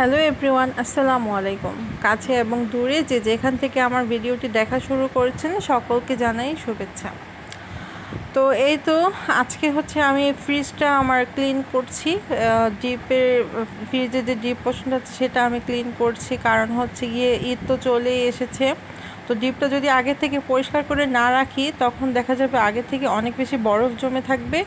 Hello everyone, আসসালামু আলাইকুম। কাছে এবং দূরে যে যেখান থেকে আমার ভিডিওটি দেখা শুরু করেছেন, সকলকে জানাই শুভেচ্ছা। তো এই তো আজকে হচ্ছে আমি ফ্রিজটা আমার ক্লিন করছি। ডিপের ফ্রিজে যে ডিপ পোর্শনটা সেটা আমি ক্লিন করছি। কারণ হচ্ছে গিয়ে ঈদ তো চলেই এসেছে। তো ডিপটা যদি আগে থেকে পরিষ্কার করে না রাখি, তখন দেখা যাবে আগে থেকে অনেক বেশি বরফ জমে থাকবে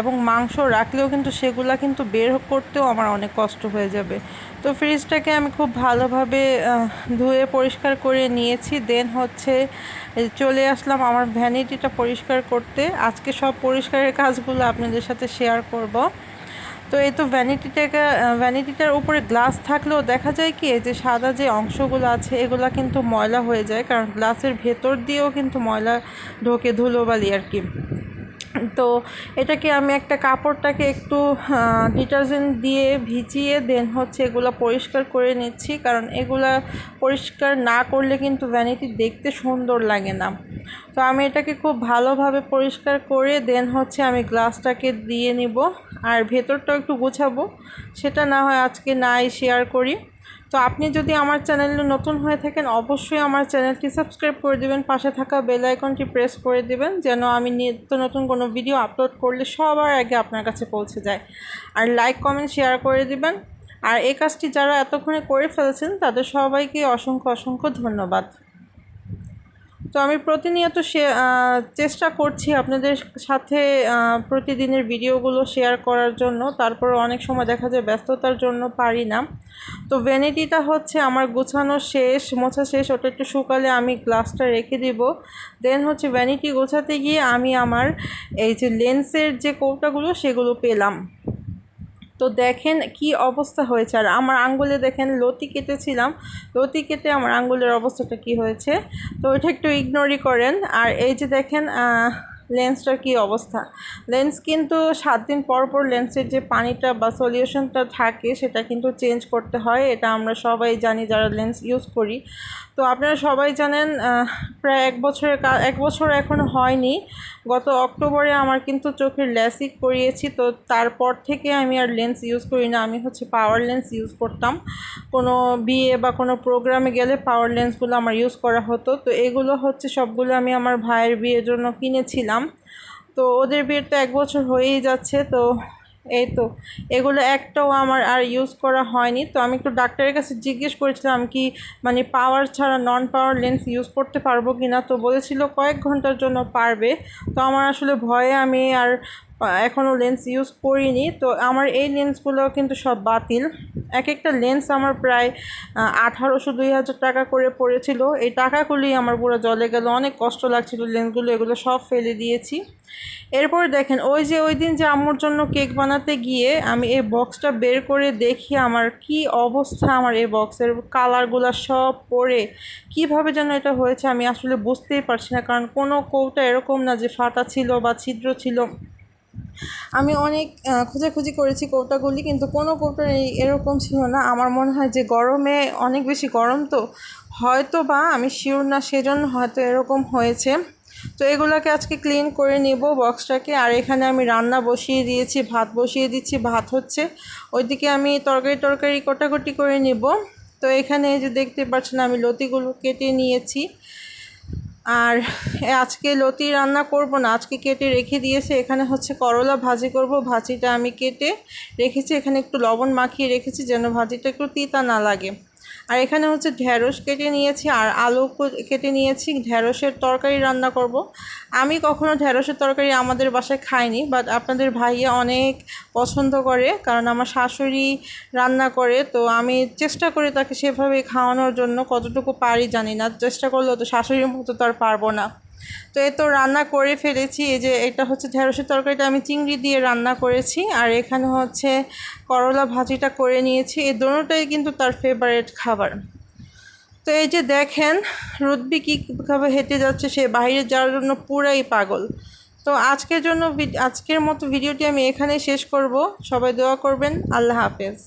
এবং মাংস রাখলেও কিন্তু সেগুলা কিন্তু বের করতেও আমার অনেক কষ্ট হয়ে যাবে। তো ফ্রিজটাকে আমি খুব ভালোভাবে ধুয়ে পরিষ্কার করে নিয়েছি। দেন হচ্ছে চলে আসলাম আমার ভ্যানিটিটা পরিষ্কার করতে। আজকে সব পরিষ্কারের কাজগুলো আপনাদের সাথে শেয়ার করব। তো এই তো ভ্যানিটিটাকে ভ্যানিটিটার উপরে গ্লাস থাকলেও দেখা যায় কি যে সাদা যে অংশগুলো আছে, এগুলো কিন্তু ময়লা হয়ে যায়, কারণ গ্লাসের ভেতর দিয়েও কিন্তু ময়লা ঢোকে ধুলোবালি আর কি। তো এটাকে আমি একটা কাপড়টাকে একটু ডিটারজেন্ট দিয়ে ভিজিয়ে, দেন হচ্ছে এগুলো পরিষ্কার করে নিচ্ছি। কারণ এগুলা পরিষ্কার না করলে কিন্তু ভ্যানিটি দেখতে সুন্দর লাগে না। তো আমি এটাকে খুব ভালোভাবে পরিষ্কার করে, দেন হচ্ছে আমি গ্লাসটাকে দিয়ে নিব। আর ভেতরটাও একটু গোছাবো। সেটা না হয় আজকে নাই শেয়ার করি। তো আপনি যদি আমার চ্যানেলে নতুন হয়ে থাকেন, অবশ্যই আমার চ্যানেলটি সাবস্ক্রাইব করে দেবেন। পাশে থাকা বেল আইকনটি প্রেস করে দেবেন, যেন আমি নিত্য নতুন কোনো ভিডিও আপলোড করলে সবার আগে আপনার কাছে পৌঁছে যায়। আর লাইক, কমেন্ট, শেয়ার করে দিবেন। আর এই কাজটি যারা এতক্ষণে করে ফেলেছেন, তাদের সবাইকে অসংখ্য অসংখ্য ধন্যবাদ। তো আমি প্রতিনিয়ত চেষ্টা করছি আপনাদের সাথে প্রতিদিনের ভিডিওগুলো শেয়ার করার জন্য। তারপর অনেক সময় দেখা যায় ব্যস্ততার জন্য পারি না। তো ভ্যানিটিটা হচ্ছে আমার গোছানো শেষ, মোছা শেষ, ওটা একটু শুকালে আমি গ্লাসটা রেখে দিব। দেন হচ্ছে ভ্যানিটি গোছাতে গিয়ে আমি আমার এই যে লেন্সের যে কৌটাগুলো, সেগুলো পেলাম। তো দেখেন কি অবস্থা হয়েছে। আর আমার আঙ্গুলে দেখেন লতি কেটেছিলাম। লতি কেটে আমার আঙ্গুলের অবস্থাটা কি হয়েছে? তো এটা একটু ইগনোরই করেন। আর এই যে দেখেন লেন্সটার কি অবস্থা? লেন্স কিন্তু সাত দিন পর পর লেন্সের যে পানিটা বা সলিউশনটা থাকে, সেটা কিন্তু চেঞ্জ করতে হয়। এটা আমরা সবাই জানি যারা লেন্স ইউজ করি। তো আপনারা সবাই জানেন প্রায় এক বছরের এক বছর এখনও হয়নি। গত অক্টোবরে আমার কিন্তু চোখের ল্যাসিক করিয়েছি। তো তারপর থেকে আমি আর লেন্স ইউজ করি না। আমি হচ্ছে পাওয়ার লেন্স ইউজ করতাম। কোনো বিয়ে বা কোনো প্রোগ্রামে গেলে পাওয়ার লেন্সগুলো আমার ইউজ করা হতো। তো এগুলো হচ্ছে সবগুলো আমি আমার ভাইয়ের বিয়ের জন্য কিনেছিলাম। তো ওদের বিয়ের তো এক বছর হয়েই যাচ্ছে, তো এই তো। এগুলো একটাও আমার আর ইউজ করা হয়নি। তো আমি একটু ডাক্তারের কাছে জিজ্ঞেস করেছিলাম কি মানে পাওয়ার ছাড়া নন পাওয়ার লেন্স ইউজ করতে পারব কি না তো বলেছিল কয়েক ঘণ্টার জন্য পারবে। তো আমার আসলে ভয়ে আমি আর এখনও লেন্স ইউজ করিনি। তো আমার এই লেন্সগুলো কিন্তু সব বাতিল। এক একটা লেন্স আমার প্রায় আঠারোশো, দুই হাজার টাকা করে পড়েছিল। এই টাকাগুলি আমার পুরো জলে গেল, অনেক কষ্ট লাগছিল লেন্সগুলো এগুলো সব ফেলে দিয়েছি। এরপর দেখেন, ওই যে ওই দিন যে আম্মুর জন্য কেক বানাতে গিয়ে আমি এই বক্সটা বের করে দেখি আমার কি অবস্থা আমার এই বক্সের কালারগুলো সব পরে কীভাবে যেন এটা হয়েছে আমি আসলে বুঝতেই পারছি না, কারণ কোনো কৌটা এরকম না যে ফাটা ছিল বা ছিদ্র ছিল। আমি অনেক খোঁজাখুঁজি করেছি কৌটাগুলি কিন্তু কোনো কৌটা এরকম ছিল না। আমার মনে হয় যে গরমে অনেক বেশি গরম তো হয়তো বা আমি শিওর না, সেজন্য হয়তো এরকম হয়েছে। তো এগুলোকে আজকে ক্লিন করে নেব বক্সটাকে আর এখানে আমি রান্না বসিয়ে দিয়েছি, ভাত বসিয়ে দিচ্ছি, ভাত হচ্ছে। ওইদিকে আমি তরকারি তরকারি কটাকটি করে নেব। তো এখানে যে দেখতে পাচ্ছেন, আমি লতিগুলো কেটে নিয়েছি। আর আজকে লতি রান্না করব না, আজকে কেটে রেখে দিয়েছে। এখানে হচ্ছে করলা ভাজি করব, ভাজিটা আমি কেটে রেখেছি। এখানে একটু লবণ মাখিয়ে রেখেছি যেন ভাজিটা একটু তিতা না লাগে। আর এখানে হচ্ছে ঢ্যাঁড়স কেটে নিয়েছি আর আলু কেটে নিয়েছি। ঢ্যাঁড়সের তরকারি রান্না করব। আমি কখনো ঢ্যাঁড়সের তরকারি আমাদের বাসায় খাইনি বাট আপনাদের ভাইয়া অনেক পছন্দ করে, কারণ আমার শাশুড়ি রান্না করে, তো আমি চেষ্টা করি তাকে সেভাবে খাওয়ানোর জন্য, কতটুকু পারি জানি না। চেষ্টা করলেও তো শাশুড়ির মতো তো আর পারব না। তো এ তো রান্না করে ফেলেছি, এই যে এটা হচ্ছে ঢেঁড়সের তরকারিটা, আমি চিংড়ি দিয়ে রান্না করেছি, আর এখানে হচ্ছে করলা ভাজিটা করে নিয়েছি, এই দুটোটাই কিন্তু তার ফেভারেট খাবার। তো এই যে দেখেন, রুদ্বি কীভাবে হেঁটে যাচ্ছে, সে বাইরে যাওয়ার জন্য পুরাই পাগল। তো আজকের জন্য, আজকের মতো ভিডিওটি আমি এখানেই শেষ করব, সবাই দোয়া করবেন, আল্লাহ হাফেজ।